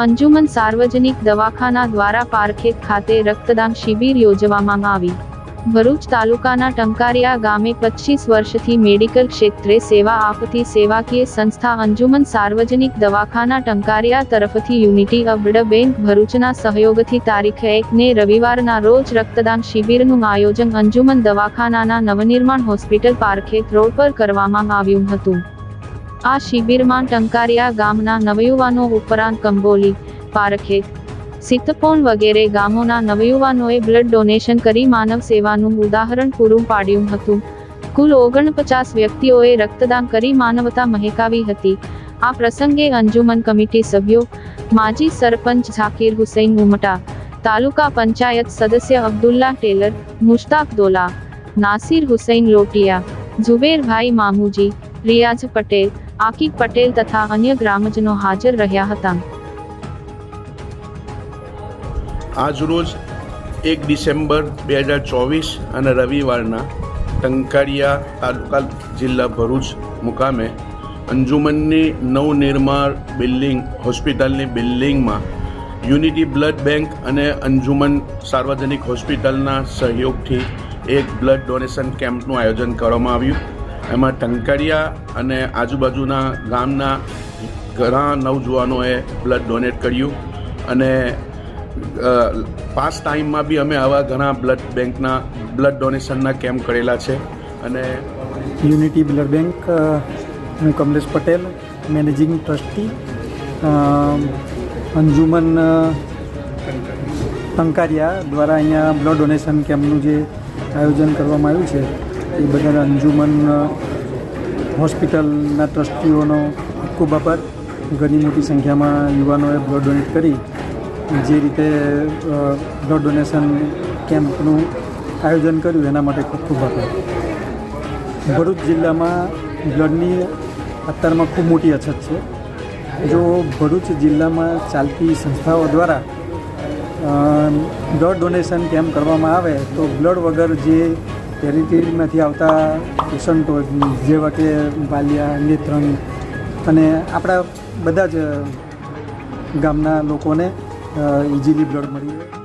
અંજુમન સાર્વજનિક દવાખાના દ્વારા પારખેત ખાતે રક્તદાન શિબિર યોજવામાં આવી. ભરૂચ તાલુકાના ટંકારિયા ગામે પચીસ વર્ષથી મેડિકલ ક્ષેત્રે સેવા આપતી સેવાકીય સંસ્થા અંજુમન સાર્વજનિક દવાખાના ટંકારિયા તરફથી યુનિટી ઓફ બેંક ભરૂચના સહયોગથી તારીખ એકને રવિવારના રોજ રક્તદાન શિબિરનું આયોજન અંજુમન દવાખાનાના નવનિર્માણ હોસ્પિટલ પારખેત રોડ પર કરવામાં આવ્યું હતું. આ શિબિરમાં ટંકારિયા ગામના નવયુવાનો ઉપરાંત કંબોલી પારખેત સિતપોન વગેરે ગામોના નવયુવાનોએ બ્લડ ડોનેશન કરી માનવ સેવાનું ઉદાહરણ પૂરું પાડ્યું હતું. કુલ ઓગણપચાસ વ્યક્તિઓએ રક્તદાન કરી માનવતા મહેકાવી હતી. આ પ્રસંગે અંજુમન કમિટી સભ્યો, માજી સરપંચ ઝાકીર હુસૈન ઉમટા, તાલુકા પંચાયત સદસ્ય અબ્દુલ્લા ટેલર, મુશ્તાક દોલા, નાસિર હુસૈન લોટિયા ઝુબેરભાઈ મામુજી, રિયાઝ પટેલ, આકિબ પટેલ તથા અન્ય ગ્રામજનો હાજર રહ્યા હતા. આજરોજ એક ડિસેમ્બર બે હજાર ચોવીસ અને રવિવારના ટંકારિયા તાલુકા જિલ્લા ભરૂચ મુકામે અંજુમનની નવનિર્માણ બિલ્ડિંગ, હોસ્પિટલની બિલ્ડિંગમાં યુનિટી બ્લડ બેંક અને અંજુમન સાર્વજનિક હોસ્પિટલના સહયોગથી એક બ્લડ ડોનેશન કેમ્પનું આયોજન કરવામાં આવ્યું. એમાં ટંકારિયા અને આજુબાજુના ગામના ઘણા નવજુવાનોએ બ્લડ ડોનેટ કર્યું. અને પાસ ટાઈમમાં બી અમે આવા ઘણા બ્લડ બેંકના બ્લડ ડોનેશનના કેમ્પ કરેલા છે. અને યુનિટી બ્લડ બેંક હું કમલેશ પટેલ, મેનેજિંગ ટ્રસ્ટી અંજુમન ટંકારિયા દ્વારા અહીંયા બ્લડ ડોનેશન કેમ્પનું જે આયોજન કરવામાં આવ્યું છે. એ બદલ અંજુમન હોસ્પિટલના ટ્રસ્ટીઓનો ખૂબ આભાર. ઘણી મોટી સંખ્યામાં યુવાનોએ બ્લડ ડોનેટ કરી, જે રીતે બ્લડ ડોનેશન કેમ્પનું આયોજન કર્યું, એના માટે ખૂબ ખૂબ આભાર. ભરૂચ જિલ્લામાં બ્લડની અત્યારમાં ખૂબ મોટી અછત છે. જો ભરૂચ જિલ્લામાં ચાલતી સંસ્થાઓ દ્વારા બ્લડ ડોનેશન કેમ્પ કરવામાં આવે તો બ્લડ વગર જે ટેરિટરીમાંથી આવતા પેશન્ટો જેવા કે વાલિયા, નેત્રંગ અને આપણા બધા જ ગામના લોકોને ઇઝીલી બ્લડ મળી રહે.